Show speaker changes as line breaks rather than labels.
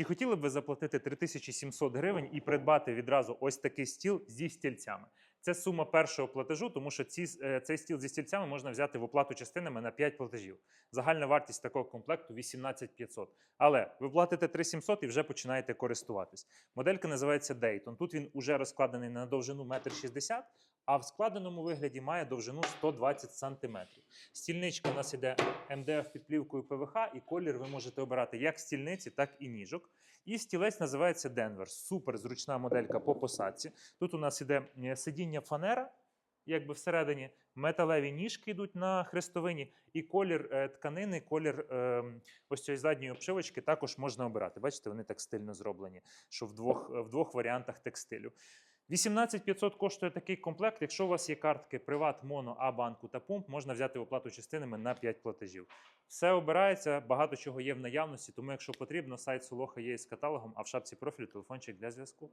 Чи хотіли б ви заплатити 3700 гривень і придбати відразу ось такий стіл зі стільцями? Це сума першого платежу, тому що ці, е, цей стіл зі стільцями можна взяти в оплату частинами на 5 платежів. Загальна вартість такого комплекту 18500. Але ви платите 3700 і вже починаєте користуватись. Моделька називається Dayton. Тут він уже розкладений на довжину 1,60 м, а в складеному вигляді має довжину 120 см. Стільничка у нас іде МДФ під плівкою ПВХ, і колір ви можете обирати як стільниці, так і ніжок. І стілець називається Denver. Супер зручна моделька по посадці. Тут у нас іде е, сидіння фанера, якби всередині, металеві ніжки йдуть на хрестовині, і колір е, тканини, колір е, ось цієї задньої обшивочки також можна обирати. Бачите, вони так стильно зроблені, що в двох, в двох варіантах текстилю. 18500 коштує такий комплект. Якщо у вас є картки Приват, Моно, А-банку та Пумп, можна взяти оплату частинами на 5 платежів. Все обирається, багато чого є в наявності, тому якщо потрібно, сайт Солоха є із каталогом, а в шапці профілю телефончик для зв'язку.